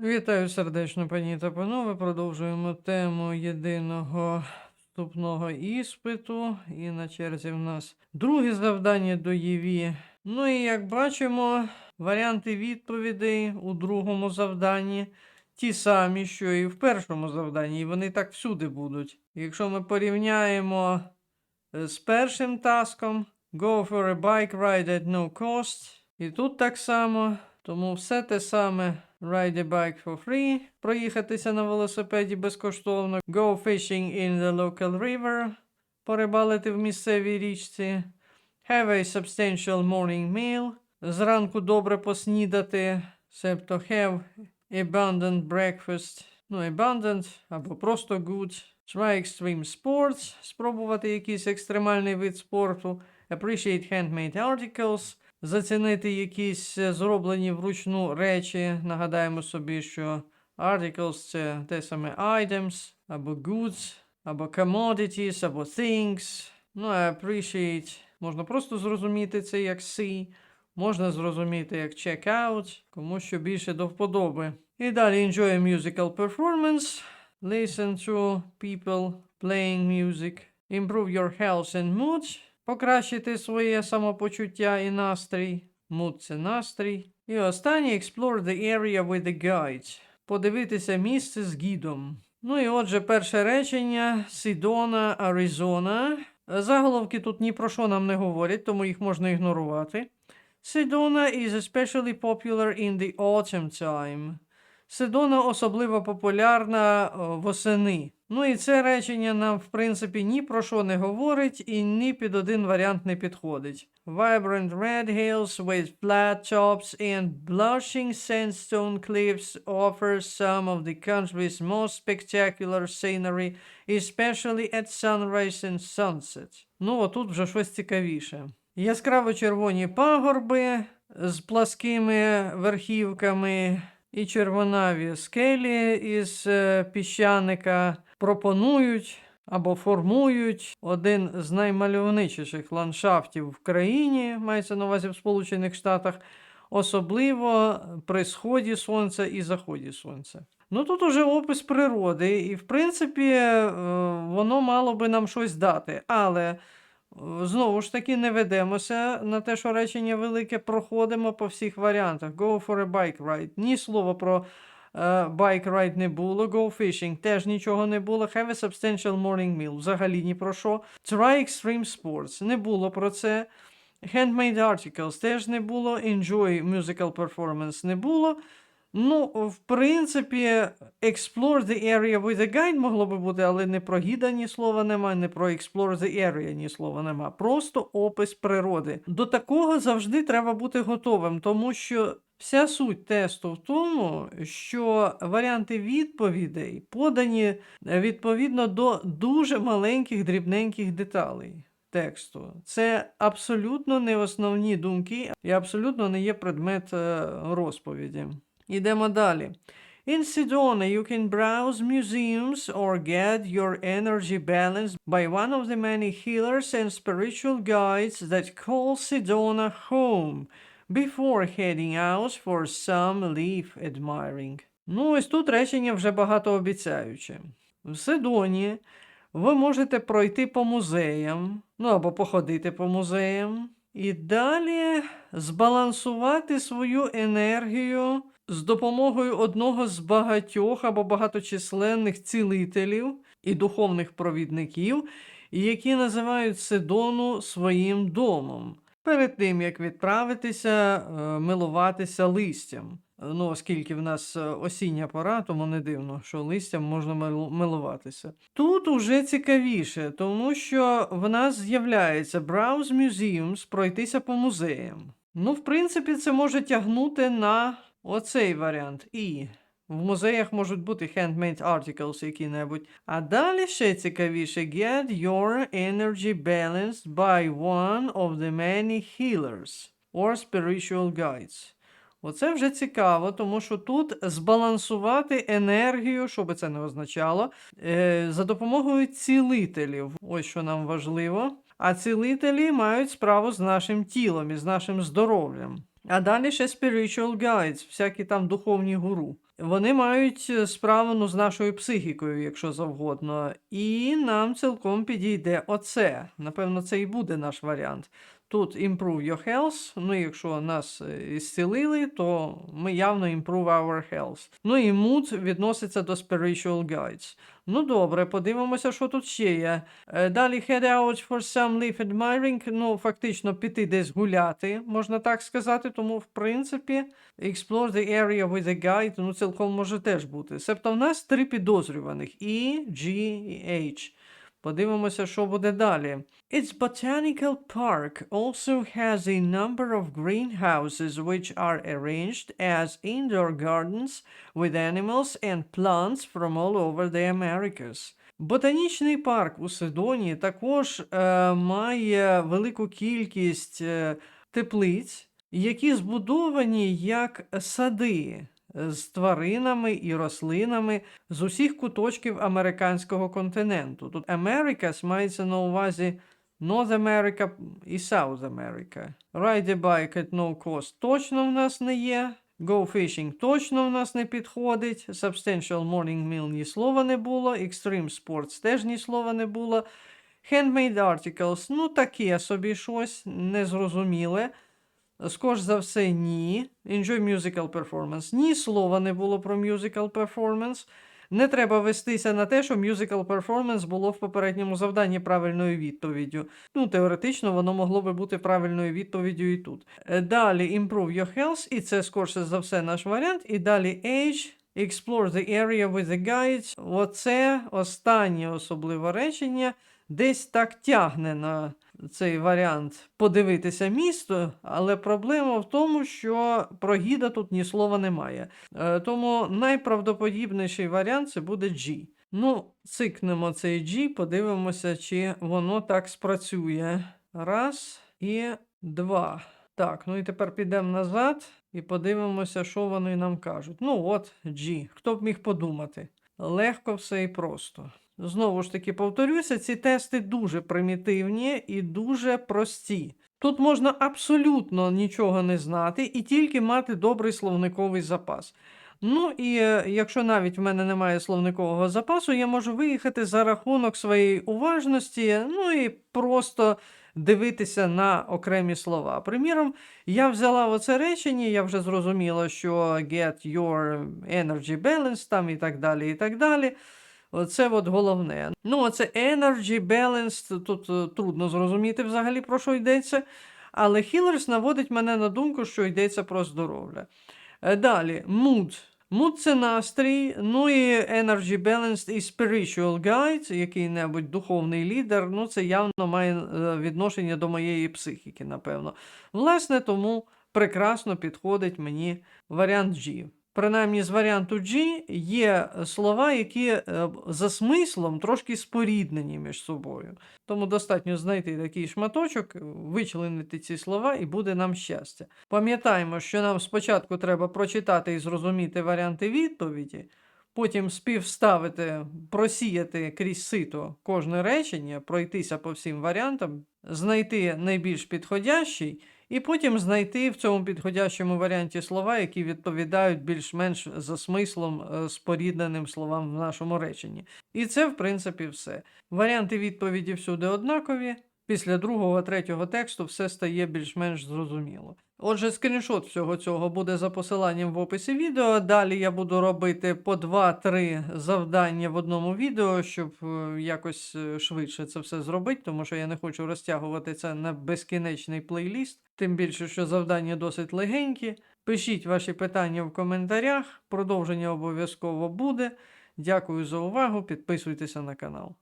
Вітаю сердечно, пані та панове. Продовжуємо тему єдиного вступного іспиту. І на черзі в нас друге завдання до ЄВІ. Ну і як бачимо, варіанти відповідей у другому завданні ті самі, що і в першому завданні, і вони так всюди будуть. Якщо ми порівняємо е, з першим таском Go for a bike ride at no cost. І тут так само. Тому все те саме Ride a bike for free. Проїхатися на велосипеді безкоштовно. Go fishing in the local river. Порибалити в місцевій річці. Have a substantial morning meal. Зранку добре поснідати. Себто have abundant breakfast. Ну, abundant або просто good. Try extreme sports. Спробувати якийсь екстремальний вид спорту. Appreciate handmade articles. Зацінити якісь е, зроблені вручну речі. Нагадаємо собі, що articles це те саме items, або goods, або commodities, або things. Ну, а appreciate можна просто зрозуміти це як see, можна зрозуміти як check out, кому що більше до вподоби. І далі enjoy musical performance, listen to people playing music, improve your health and mood, покращити своє самопочуття і настрій. Mood – настрій. І останнє explore the area with the guide. Подивитися місце з гідом. Ну і отже, перше речення Сідона, Аризона. Заголовки тут ні про що нам не говорять, тому їх можна ігнорувати. Sedona is especially popular in the autumn time. Седона особливо популярна восени. Ну і це речення нам, в принципі, ні про що не говорить і ні під один варіант не підходить. Vibrant red hills with flat tops and blushing sandstone cliffs offer some of the country's most spectacular scenery, especially at sunrise and sunset. Ну, отут вже щось цікавіше. Яскраво червоні пагорби з пласкими верхівками і червонаві скелі із е, піщаника пропонують або формують один з наймальовничіших ландшафтів в країні, мається на увазі в Сполучених Штатах, особливо при сході сонця і заході сонця. Ну тут уже опис природи, і в принципі е, воно мало би нам щось дати. Але знову ж таки не ведемося на те, що речення велике, проходимо по всіх варіантах. Go for a bike ride. Ні слова про е, bike ride не було. Go fishing теж нічого не було. Have a substantial morning meal. Взагалі ні про що. Try extreme sports. Не було про це. Handmade articles теж не було. Enjoy musical performance не було. Ну, в принципі, explore the area with a guide могло би бути, але не про гіда ні слова нема, не про explore the area ні слова нема. Просто опис природи. До такого завжди треба бути готовим, тому що вся суть тесту в тому, що варіанти відповідей подані е, відповідно до дуже маленьких дрібненьких деталей. Тексту. Це абсолютно не основні думки і абсолютно не є предмет е, розповіді. Ідемо далі. In Sedona, you can browse museums or get your energy balanced by one of the many healers and spiritual guides that call Sedona home before heading out for some leaf admiring. Ну, ось тут речення вже багатообіцяюче. В Седоні ви можете пройти по музеям, ну або походити по музеям, і далі збалансувати свою енергію з допомогою одного з багатьох або багаточисленних цілителів і духовних провідників, які називають Сидону своїм домом. Перед тим як відправитися, е, милуватися листям. Ну, оскільки в нас е, осіння пора, тому не дивно, що листям можна милуватися. Тут уже цікавіше, тому що в нас з'являється Browse Museums пройтися по музеям. Ну, в принципі, це може тягнути на оцей варіант. І в музеях можуть бути handmade articles які-небудь. А далі ще цікавіше: Get your energy balanced by one of the many healers or spiritual guides. Оце вже цікаво, тому що тут збалансувати енергію, що би це не означало, е, за допомогою цілителів. Ось що нам важливо. А цілителі мають справу з нашим тілом і з нашим здоров'ям. А далі ще spiritual guides, всякі там духовні гуру. Вони мають е, справу ну, з нашою психікою, якщо завгодно. І нам цілком підійде оце. Напевно, це і буде наш варіант. Тут improve your health. Ну, якщо нас е, зцілили, то ми явно improve our health. Ну і mood відноситься до spiritual guides. Ну добре, подивимося, що тут ще є. Е, Далі head out for some leaf admiring. Ну, фактично, піти десь гуляти, можна так сказати. Тому, в принципі, explore the area with a guide, ну, цілком може теж бути. Себто в нас три підозрюваних: E, G і H. Подивимося, що буде далі. Its botanical park also has a number of greenhouses which are arranged as indoor gardens with animals and plants from all over the Americas. Ботанічний парк у Сидонії також е, має велику кількість е, теплиць, які збудовані як сади е, з тваринами і рослинами з усіх куточків американського континенту. Тут Americas мається на увазі North America і South America. Ride a bike at no cost точно в нас не є. Go fishing точно в нас не підходить. Substantial morning meal ні слова не було. Extreme sports теж ні слова не було. Handmade articles, ну таке собі щось незрозуміле. Скоріш за все, ні. Enjoy musical performance. Ні слова не було про musical performance. Не треба вестися на те, що musical performance було в попередньому завданні правильною відповіддю. Ну, теоретично, воно могло би бути правильною відповіддю і тут. Е, Далі improve your health, і це скорше за все наш варіант. І далі age. Explore the area with the guides. Оце останнє особливе речення десь так тягне на цей варіант подивитися місто, але проблема в тому, що про гіда тут ні слова немає. Е, Тому найправдоподібніший варіант це буде G. Ну, цикнемо цей G, подивимося, чи воно так спрацює. Раз і два. Так, ну і тепер підемо назад і подивимося, що вони нам кажуть. Ну, от G. Хто б міг подумати? Легко все і просто. Знову ж таки, повторюся, ці тести дуже примітивні і дуже прості. Тут можна абсолютно нічого не знати і тільки мати добрий словниковий запас. Ну і е, якщо навіть в мене немає словникового запасу, я можу виїхати за рахунок своєї уважності, ну і просто дивитися на окремі слова. Приміром, я взяла оце речення, я вже зрозуміла, що get your energy balance там і так далі, і так далі. Оце от головне. Ну, оце energy balance, тут е, трудно зрозуміти взагалі про що йдеться. Але Хілерс наводить мене на думку, що йдеться про здоров'я. Е, Далі, mood. Mood – це настрій, ну і Energy Balanced і Spiritual Guide, який-небудь духовний лідер. Ну, це явно має е, відношення до моєї психіки, напевно. Власне, тому прекрасно підходить мені варіант G. Принаймні, з варіанту G є слова, які е, за смислом трошки споріднені між собою. Тому достатньо знайти такий шматочок, вичленити ці слова, і буде нам щастя. Пам'ятаємо, що нам спочатку треба прочитати і зрозуміти варіанти відповіді, потім співставити, просіяти крізь сито кожне речення, пройтися по всім варіантам, знайти найбільш підходящий. І потім знайти в цьому підходящому варіанті слова, які відповідають більш-менш за смислом е, спорідненим словам в нашому реченні. І це, в принципі, все. Варіанти відповіді всюди однакові. Після другого, третього тексту все стає більш-менш зрозуміло. Отже, скріншот всього цього буде за посиланням в описі відео. Далі я буду робити по 2-3 завдання в одному відео, щоб е, якось е, швидше це все зробити, тому що я не хочу розтягувати це на безкінечний плейліст. Тим більше, що завдання досить легенькі. Пишіть ваші питання в коментарях. Продовження обов'язково буде. Дякую за увагу. Підписуйтеся на канал.